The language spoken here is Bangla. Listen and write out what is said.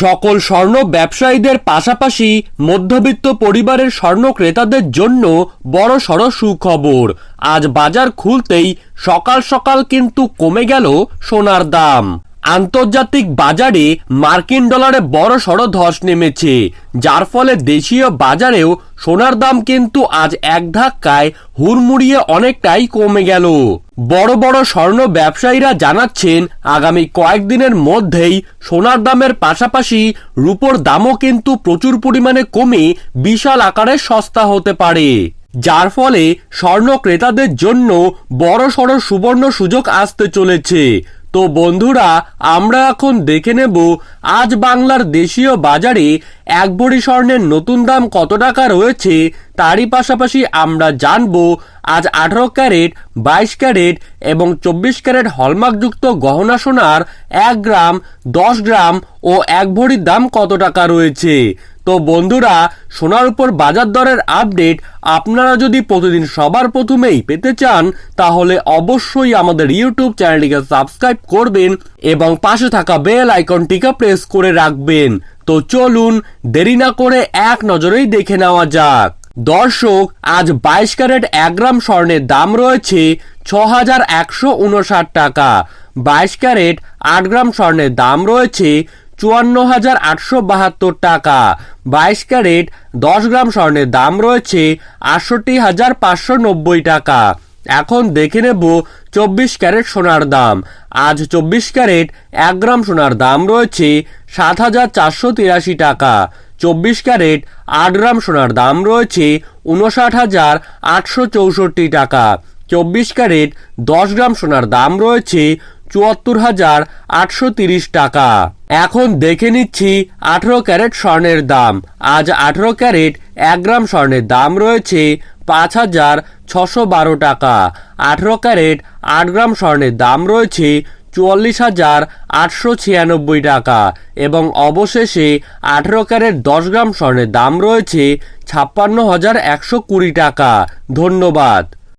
সকল স্বর্ণ ব্যবসায়ীদের পাশাপাশি মধ্যবিত্ত পরিবারের স্বর্ণ ক্রেতাদের জন্য বড় সড় সুখবর। আজ বাজার খুলতেই সকাল সকাল কিন্তু কমে গেল সোনার দাম। আন্তর্জাতিক বাজারে মার্কিন ডলারে বড় সড় ধস নেমেছে, যার ফলে দেশীয় বাজারেও সোনার দাম কিন্তু আজ এক ধাক্কায় হুড়মুড়িয়ে অনেকটাই কমে গেল। বড় বড় স্বর্ণ ব্যবসায়ীরা জানাচ্ছেন, আগামী কয়েকদিনের মধ্যেই সোনার দামের পাশাপাশি রূপোর দামও কিন্তু প্রচুর পরিমাণে কমে বিশাল আকারে সস্তা হতে পারে। যার ফলে স্বর্ণ ক্রেতাদের জন্য বড় সড় সুবর্ণ সুযোগ আসতে চলেছে। তো বন্ধুরা, আমরা এখন দেখে নেব, আজ বাংলার দেশীয় বাজারে এক ভরি স্বর্ণের নতুন দাম কত টাকা রয়েছে, তারই পাশাপাশি আমরা জানব, আজ আঠারো ক্যারেট, বাইশ ক্যারেট এবং চব্বিশ ক্যারেট হলমার্কযুক্ত গহনা সোনার এক গ্রাম, দশ গ্রাম ও এক ভরির দাম কত টাকা রয়েছে। তো বন্ধুরা, সোনার উপর বাজার দরের আপডেট আপনারা যদি প্রতিদিন সবার প্রথমেই পেতে চান, তাহলে অবশ্যই আমাদের ইউটিউব চ্যানেলটিকে সাবস্ক্রাইব করবেন এবং পাশে থাকা বেল আইকনটিকে প্রেস করে রাখবেন। তো চলুন, দেরি না করে এক নজরেই দেখে নেওয়া যাক। দর্শক, আজ বাইশ ক্যারেট এক গ্রাম স্বর্ণের দাম রয়েছে ছ হাজার একশো উনষাট টাকা। বাইশ ক্যারেট আট গ্রাম স্বর্ণের দাম রয়েছে চুয়ান্ন হাজার আটশো বাহাত্তর টাকা। বাইশ ক্যারেট, দশ গ্রাম স্বর্ণের দাম রয়েছে আটষট্টি হাজার পাঁচশো নব্বই টাকা। এখন দেখে নেব চব্বিশ ক্যারেট সোনার দাম। আজ চব্বিশ ক্যারেট, এক গ্রাম সোনার দাম রয়েছে সাত হাজার চারশো তিরাশি টাকা। চব্বিশ ক্যারেট, আট গ্রাম সোনার দাম রয়েছে উনষাট হাজার আটশো চৌষট্টি টাকা। চব্বিশ ক্যারেট, দশ গ্রাম সোনার দাম রয়েছে চুয়াত্তর হাজার আটশো তিরিশ টাকা। এখন দেখে নিচ্ছি আঠেরো ক্যারেট স্বর্ণের দাম। আজ আঠেরো ক্যারেট এক গ্রাম স্বর্ণের দাম রয়েছে পাঁচ হাজার ছশো বারো টাকা। আঠেরো ক্যারেট আট গ্রাম স্বর্ণের দাম রয়েছে চুয়াল্লিশ হাজার আটশো ছিয়ানব্বই টাকা এবং অবশেষে আঠেরো ক্যারেট দশ গ্রাম স্বর্ণের দাম রয়েছে ছাপ্পান্ন হাজার একশো কুড়ি টাকা। ধন্যবাদ।